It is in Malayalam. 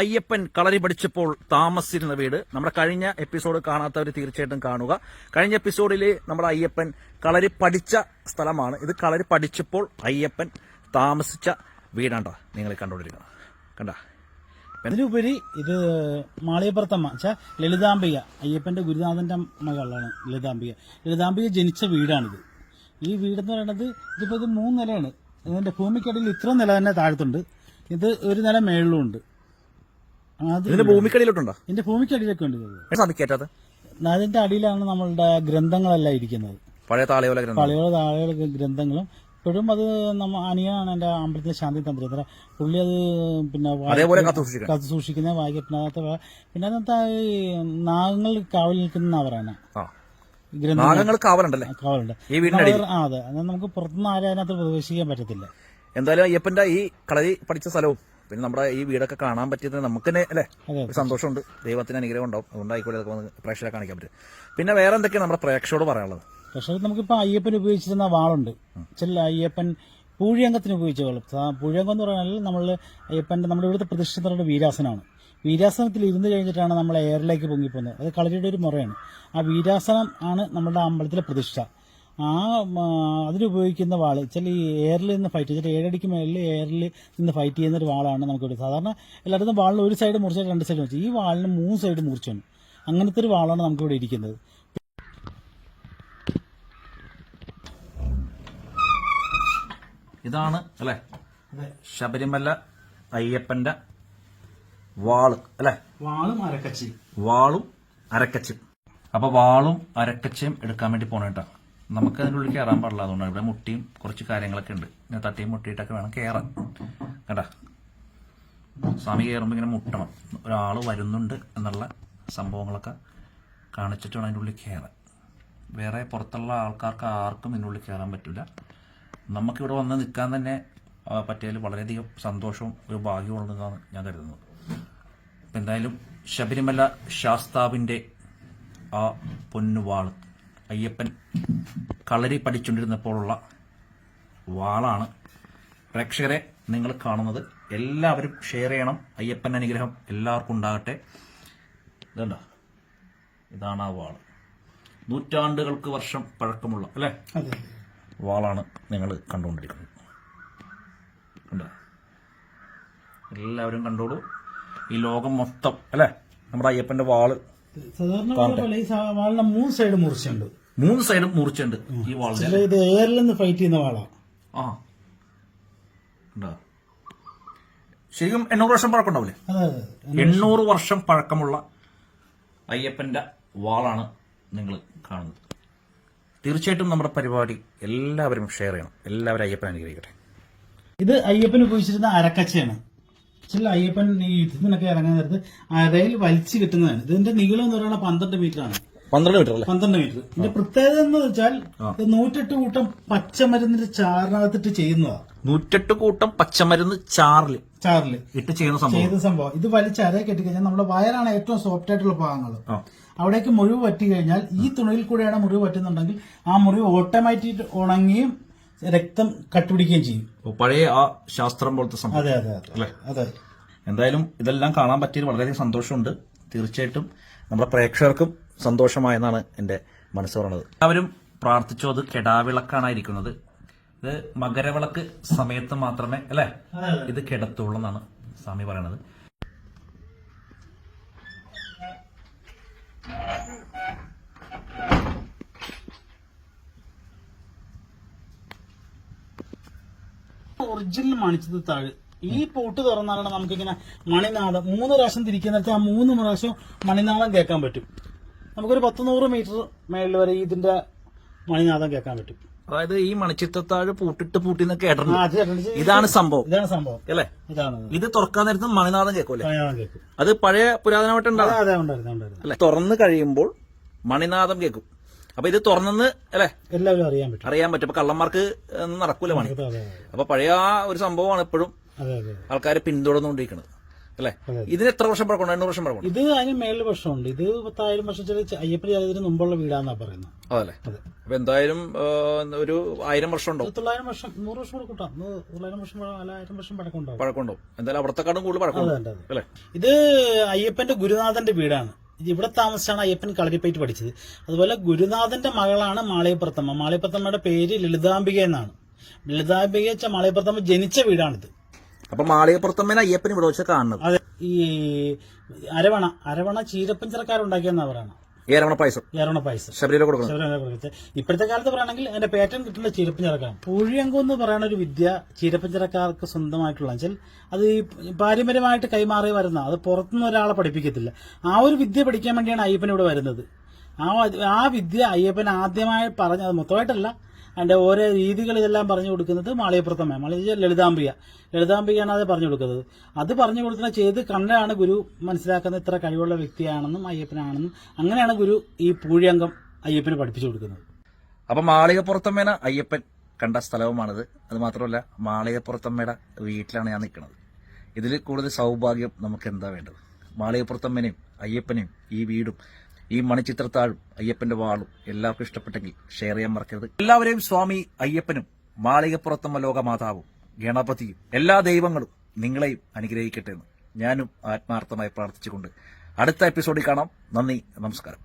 അയ്യപ്പൻ കളരി പഠിച്ചപ്പോൾ താമസിച്ചിരുന്ന വീട്. നമ്മുടെ കഴിഞ്ഞ എപ്പിസോഡ് കാണാത്തവർ തീർച്ചയായിട്ടും കാണുക. കഴിഞ്ഞ എപ്പിസോഡിൽ നമ്മുടെ അയ്യപ്പൻ കളരി പഠിച്ച സ്ഥലമാണ്. ഇത് കളരി പഠിച്ചപ്പോൾ അയ്യപ്പൻ താമസിച്ച വീടാണ്ടോ നിങ്ങൾ കണ്ടുകൊണ്ടിരിക്കുന്നത്. കണ്ട? അതിലുപരി ഇത് മാളിയപ്പുറത്തമ്മ വെച്ചാൽ ലളിതാംബിക. അയ്യപ്പന്റെ ഗുരുനാഥന്റെ മകളാണ് ലളിതാംബിക. ലളിതാംബിക ജനിച്ച വീടാണിത്. ഈ വീടെന്ന് പറയുന്നത് ഇതിപ്പോ ഇത് മൂന്ന് നിലയാണ്. ഇതിന്റെ ഭൂമിക്കടിയിൽ ഇത്ര നില തന്നെ താഴത്തുണ്ട്. ഇത് ഒരു നില മേളിലും ഉണ്ട് അത് ഇതിന്റെ ഭൂമിക്കടിയിലോട്ടുണ്ടോ? ഇതിന്റെ ഭൂമിക്കടിയിലൊക്കെ ഉണ്ട് അതിന്റെ അടിയിലാണ് നമ്മളുടെ ഗ്രന്ഥങ്ങളെല്ലാം ഇരിക്കുന്നത്. പഴയ താളയോല ഗ്രന്ഥം. താളയോല ഗ്രന്ഥങ്ങളും ഇപ്പോഴും അത് നമ്മ അനിയാണ് എന്റെ അമ്പലത്തിലെ ശാന്തി തന്ത്രി. അത്ര പുള്ളി അത് പിന്നെ കത്ത് അതേപോലെ കാത്തു സൂക്ഷിക്കുന്ന വായിക്കും പിന്നെ അതിനകത്ത് പിന്നെ അതിനകത്ത് ഈ നാഗങ്ങൾ കാവൽ നിൽക്കുന്ന പറയുന്നത് ഗ്രന്ഥ നാഗങ്ങൾ കാവലുണ്ടല്ലേ? കാവലുണ്ട്. ആ അതെ. നമുക്ക് പുറത്തുനിന്ന് ആരും അതിനകത്ത് പ്രവേശിക്കാൻ പറ്റത്തില്ല. എന്തായാലും അയ്യപ്പന്റെ ഈ കളരി പഠിച്ച സ്ഥലവും പിന്നെ നമ്മുടെ ഈ വീടൊക്കെ കാണാൻ പറ്റിയത് നമുക്ക് തന്നെ അല്ലേ? സന്തോഷമുണ്ട്. ദൈവത്തിന് അനുഗ്രഹം ഉണ്ടാവും. അതുകൊണ്ട് ആയിക്കോട്ടെ ഇതൊക്കെ വന്ന് പ്രേക്ഷകരെ കാണിക്കാൻ പറ്റും. പിന്നെ വേറെ എന്തൊക്കെയാണ് നമ്മുടെ പ്രേക്ഷകരോട് പറയാനുള്ളത്? പ്രേക്ഷകർ നമുക്കിപ്പോൾ അയ്യപ്പൻ ഉപയോഗിച്ചിരുന്ന വാളുണ്ട്. ചില അയ്യപ്പൻ പൂഴിയംഗത്തിന് ഉപയോഗിച്ച സാ- പൂഴിയംഗം എന്ന് പറഞ്ഞാൽ നമ്മൾ അയ്യപ്പന്റെ നമ്മുടെ ഇവിടുത്തെ പ്രതിഷ്ഠിതരുടെ വീരാസനമാണ്. വീരാസനത്തിൽ ഇരുന്ന് കഴിഞ്ഞിട്ടാണ് നമ്മൾ എയറിലേക്ക് പൊങ്ങിപ്പോകുന്നത്. അത് കളരിയുടെ ഒരു മുറയാണ്. ആ വീരാസനം ആണ് നമ്മുടെ അമ്പലത്തിലെ പ്രതിഷ്ഠ. ആ അതിലുപയോഗിക്കുന്ന വാൾ ചില ഈ എയറിൽ നിന്ന് ഫൈറ്റ് ചെയ്തിട്ട് ഏഴടിക്ക് മേളിൽ എയറിൽ നിന്ന് ഫൈറ്റ് ചെയ്യുന്ന ഒരു വാളാണ് നമുക്ക് ഇവിടെ സാധാരണ എല്ലായിടത്തും വാളിന് ഒരു സൈഡ് മുറിച്ചാൽ രണ്ട് സൈഡ് മുറിച്ചു ഈ വാളിന് മൂന്ന് സൈഡ് മുറിച്ചാണ് അങ്ങനത്തെ ഒരു വാളാണ് നമുക്ക് ഇവിടെ ഇരിക്കുന്നത്. ഇതാണ് അല്ലേ? ശബരിമല അയ്യപ്പന്റെ വാൾ അല്ലെ? വാളും അരക്കച്ചി. വാളും അരക്കച്ചും അപ്പൊ വാളും അരക്കച്ചയും എടുക്കാൻ വേണ്ടി പോണ കേട്ടോ നമുക്ക് ഉള്ളിൽ കയറാൻ പാടില്ല. അതുകൊണ്ടാണ് ഇവിടെ മുട്ടിയും കുറച്ച് കാര്യങ്ങളൊക്കെ ഉണ്ട്. ഇങ്ങനെ തട്ടിയും മുട്ടിയിട്ടൊക്കെ വേണം കയറാൻ കേട്ടാ സ്വാമി കയറുമ്പോൾ ഇങ്ങനെ മുട്ടണം. ഒരാൾ വരുന്നുണ്ട് എന്നുള്ള സംഭവങ്ങളൊക്കെ കാണിച്ചിട്ട് വേണം അതിന്റെ ഉള്ളിൽ കയറാൻ വേറെ പുറത്തുള്ള ആൾക്കാർക്ക് ആർക്കും ഇതിന്റെ ഉള്ളിൽ കയറാൻ പറ്റില്ല. നമുക്കിവിടെ വന്ന് നിൽക്കാൻ തന്നെ പറ്റിയാൽ വളരെയധികം സന്തോഷവും ഒരു ഭാഗ്യവും ഭാഗ്യമുള്ളതാണ് ഞാൻ കരുതുന്നത്. എന്തായാലും ശബരിമല ശാസ്താവിന്റെ ആ പൊന്നുവാൾ അയ്യപ്പൻ കളരി പഠിച്ചുകൊണ്ടിരുന്നപ്പോഴുള്ള വാളാണ്. പ്രേക്ഷകരെ നിങ്ങൾ കാണുന്നത് എല്ലാവരും ഷെയർ ചെയ്യണം. അയ്യപ്പൻ അനുഗ്രഹം എല്ലാവർക്കും ഉണ്ടാകട്ടെ. ഇതല്ലോ ഇതാണ് ആ വാൾ നൂറ്റാണ്ടുകൾക്ക് വർഷം പഴക്കമുള്ള അല്ലേ? വാളാണ് നിങ്ങൾ കണ്ടുകൊണ്ടിരിക്കുന്നത്. കണ്ടോ? എല്ലാവരും കണ്ടോളൂ. ഈ ലോകം മൊത്തം അല്ലേ? നമ്മുടെ അയ്യപ്പന്റെ വാൾ സാധാരണ വാളിന് മൂന്ന് സൈഡ് മുറിച്ചുണ്ട്. മൂന്ന് സൈഡും മുറിച്ചുണ്ട് ഈ വാളിന് ചില ഇത് എയറിൽ നിന്ന് ഫൈറ്റ് ചെയ്യുന്ന വാളാണ് ആ. ഉണ്ടോ? ശരിക്കും എണ്ണൂറ് വർഷം പഴക്കമുണ്ടാവില്ലേ? അതെ അതെ. എണ്ണൂറ് വർഷം പഴക്കമുള്ള അയ്യപ്പന്റെ വാളാണ് നിങ്ങൾ കാണുന്നത്. തീർച്ചയായിട്ടും നമ്മുടെ പരിപാടി എല്ലാവരും ഷെയർ ചെയ്യണം. എല്ലാവരും അയ്യപ്പൻ അനുഗ്രഹിക്കട്ടെ. ഇത് അയ്യപ്പൻ ഉപയോഗിച്ചിരുന്ന അരക്കച്ചയാണ്. ചില അയ്യപ്പൻ ഈ യുദ്ധത്തിനൊക്കെ ഇറങ്ങാൻ നേരത്ത് അരയിൽ വലിച്ചു കിട്ടുന്നതാണ്. ഇതിന്റെ നീളം എന്ന് പറയുന്നത് പന്ത്രണ്ട് മീറ്റർ ആണ്. പന്ത്രണ്ട് മീറ്റർ അല്ലേ? പന്ത്രണ്ട് മീറ്റർ. ഇതിന്റെ പ്രത്യേകത എന്ന് വെച്ചാൽ ഇത് നൂറ്റെട്ട് കൂട്ടം പച്ചമരുന്നിന്റെ ചാറിനകത്തിട്ട് ചെയ്യുന്നതാണ് നൂറ്റെട്ട് കൂട്ടം പച്ചമരുന്ന് ചാറിൽ. ചാറിൽ. ഇട്ട് ചെയ്യുന്ന സംഭവം. ചെയ്ത സംഭവം. ഇത് വലിച്ച് അരയെ കെട്ടിക്കഴിഞ്ഞാൽ നമ്മുടെ വയറാണ് ഏറ്റവും സോഫ്റ്റ് ആയിട്ടുള്ള ഭാഗങ്ങൾ. അവിടേക്ക് മുറിവ് പറ്റി കഴിഞ്ഞാൽ ഈ തുണിയിൽ കൂടെയാണ് മുറിവ് പറ്റുന്നുണ്ടെങ്കിൽ ആ മുറിവ് ഓട്ടോമാറ്റിക് ഉണങ്ങുകയും രക്തം കട്ടുപിടിക്കുകയും ചെയ്യും. പഴയ ആ ശാസ്ത്രം പോലത്തെ സംഭവം. അതെ അതെ അതെ. അതെ. എന്തായാലും ഇതെല്ലാം കാണാൻ പറ്റിയത് വളരെയധികം സന്തോഷമുണ്ട്. തീർച്ചയായിട്ടും നമ്മുടെ പ്രേക്ഷകർക്കും സന്തോഷമായെന്നാണ് എന്റെ മനസ്സ് പറയുന്നത്. എല്ലാവരും പ്രാർത്ഥിച്ചോ അത് കെടാവിളക്കാണ് ഇരിക്കുന്നത് ഇത് മകരവിളക്ക് സമയത്ത് മാത്രമേ അല്ലെ? ഇത് കിടത്തുള്ളൂ എന്നാണ് സ്വാമി പറയണത്. ഒറിജിനൽ മണിച്ചത് താഴെ. ഈ പൂട്ട് തുറന്നാലാണ് നമുക്കിങ്ങനെ മണിനാഥം മൂന്ന് പ്രാവശ്യം തിരിക്കുന്ന നേരത്തെ ആ മൂന്ന് പ്രാവശ്യം മണിനാഥം കേൾക്കാൻ പറ്റും. നമുക്കൊരു പത്ത് നൂറ് മീറ്റർ മേളിൽ വരെ ഇതിന്റെ മണിനാഥം കേൾക്കാൻ പറ്റും. അതായത് ഈ മണിച്ചിത്തത്താഴ് പൂട്ടിട്ട് പൂട്ടി എന്നൊക്കെ കേട്ടിട്ടുണ്ട്. ഇതാണ് സംഭവം. ഇതാണ് സംഭവം. അല്ലേ? ഇതാണ്. ഇത് തുറക്കാൻ നേരത്ത് മണിനാഥം കേൾക്കൂല്ലേ മണിനാദം കേൾക്കും. അത് പഴയ ഉണ്ടായിരുന്നു അല്ലെ? തുറന്ന് കഴിയുമ്പോൾ മണിനാഥം കേൾക്കും. അപ്പൊ ഇത് തുറന്നെന്ന് അല്ലെ? എല്ലാവരും അറിയാൻ പറ്റും. അറിയാൻ പറ്റും. അപ്പൊ കള്ളന്മാർക്ക് നടക്കൂല മണി. അപ്പൊ പഴയ ആ ഒരു സംഭവമാണ് ഇപ്പോഴും ആൾക്കാർ പിന്തുടർന്നുകൊണ്ടിരിക്കുന്നത്. അല്ലേ. ഇതിന് എത്ര വർഷം പഴക്കമുണ്ട്? എണ്ണൂറ് വർഷം പഴക്കം ഇത് അതിന് മേളിൽ വർഷമുണ്ട്. ഇത് പത്തായിരം വർഷം ചില അയ്യപ്പൻ ജാതിന് മുമ്പുള്ള വീടാന്നാ പറയുന്നത്. അതല്ലേ? അതെ. അപ്പൊ എന്തായാലും ഒരു ആയിരം വർഷം ഉണ്ടോ തൊള്ളായിരം വർഷം നൂറ് വർഷം കൂടെ കൂട്ടാം. തൊള്ളായിരം വർഷം നാലായിരം വർഷം പഴക്കം ഉണ്ടാവും. പഴക്കമുണ്ടാവും. എന്തായാലും അവിടത്തെക്കാളും കൂടുതൽ പഴക്കം അല്ലേ? ഇത് അയ്യപ്പന്റെ ഗുരുനാഥന്റെ വീടാണ്. ഇത് ഇവിടെ താമസിച്ചാണ് അയ്യപ്പൻ കളരിപ്പയറ്റ് പഠിച്ചത്. അതുപോലെ ഗുരുനാഥന്റെ മകളാണ് മാളയപ്രത്തമ്മ മാളയപ്രത്തമ്മയുടെ പേര് ലളിതാംബിക എന്നാണ്. ലളിതാംബിക മാളയപ്രത്തമ്മ ജനിച്ച വീടാണിത്. അപ്പൊ മാളികപ്പുറത്തമ്മേനെ അയ്യപ്പൻ ഇവിടെ വെച്ച് കാണുന്നത്. അതെ ഈ അരവണ അരവണ ചീരപ്പൻ ചീരപ്പഞ്ചരക്കാരുണ്ടാക്കിയെന്നാ പറയണം. ഏരവണ പായസം. അരവണ പായസം. ശബരിമല കൊടുക്കണം. ശബരിമല ഇപ്പോഴത്തെ കാലത്ത് പറയുകയാണെങ്കിൽ അതിന്റെ പേറ്റേൺ കിട്ടുന്ന ചീരപ്പഞ്ചിറക്കാണ്. പൂഴിയങ്കം എന്ന് പറയുന്ന ഒരു വിദ്യ ചീരപ്പഞ്ചിറക്കാർക്ക് സ്വന്തമായിട്ടുള്ള വെച്ചാൽ അത് ഈ പാരമ്പര്യമായിട്ട് കൈമാറി വരുന്ന അത് പുറത്തുനിന്ന് ഒരാളെ പഠിപ്പിക്കത്തില്ല. ആ ഒരു വിദ്യ പഠിക്കാൻ വേണ്ടിയാണ് അയ്യപ്പൻ ഇവിടെ വരുന്നത്. ആ ആ വിദ്യ അയ്യപ്പൻ ആദ്യമായി പറഞ്ഞത് മൊത്തമായിട്ടല്ല. അതിന്റെ ഓരോ രീതികൾ ഇതെല്ലാം പറഞ്ഞു കൊടുക്കുന്നത് മാളിയപ്പുറത്തമ്മ മാളിയ ലളിതാംബിക. ലളിതാംബികയാണ് അത് പറഞ്ഞു കൊടുക്കുന്നത്. അത് പറഞ്ഞു കൊടുക്കുന്ന ചെയ്ത് കണ്ടാണ് ഗുരു മനസ്സിലാക്കുന്നത് ഇത്ര കഴിവുള്ള വ്യക്തിയാണെന്നും അയ്യപ്പനാണെന്നും അങ്ങനെയാണ് ഗുരു ഈ പൂഴിയംഗം അയ്യപ്പനെ പഠിപ്പിച്ചു കൊടുക്കുന്നത്. അപ്പൊ മാളികപ്പുറത്തമ്മേന അയ്യപ്പൻ കണ്ട സ്ഥലവുമാണിത്. അത് മാത്രമല്ല മാളികപ്പുറത്തമ്മയുടെ വീട്ടിലാണ് ഞാൻ നിൽക്കുന്നത്. ഇതിൽ കൂടുതൽ സൗഭാഗ്യം നമുക്ക് എന്താ വേണ്ടത്? മാളികപ്പുറത്തമ്മനെയും അയ്യപ്പനെയും ഈ വീടും ഈ മണിച്ചിത്രത്താഴും അയ്യപ്പന്റെ വാളും എല്ലാവർക്കും ഇഷ്ടപ്പെട്ടെങ്കിൽ ഷെയർ ചെയ്യാൻ മറക്കരുത്. എല്ലാവരെയും സ്വാമി അയ്യപ്പനും മാളികപ്പുറത്തമ്മ ലോകമാതാവും ഗണപതിയും എല്ലാ ദൈവങ്ങളും നിങ്ങളെയും അനുഗ്രഹിക്കട്ടെ എന്ന് ഞാനും ആത്മാർത്ഥമായി പ്രാർത്ഥിച്ചുകൊണ്ട് അടുത്ത എപ്പിസോഡിൽ കാണാം. നന്ദി നമസ്കാരം.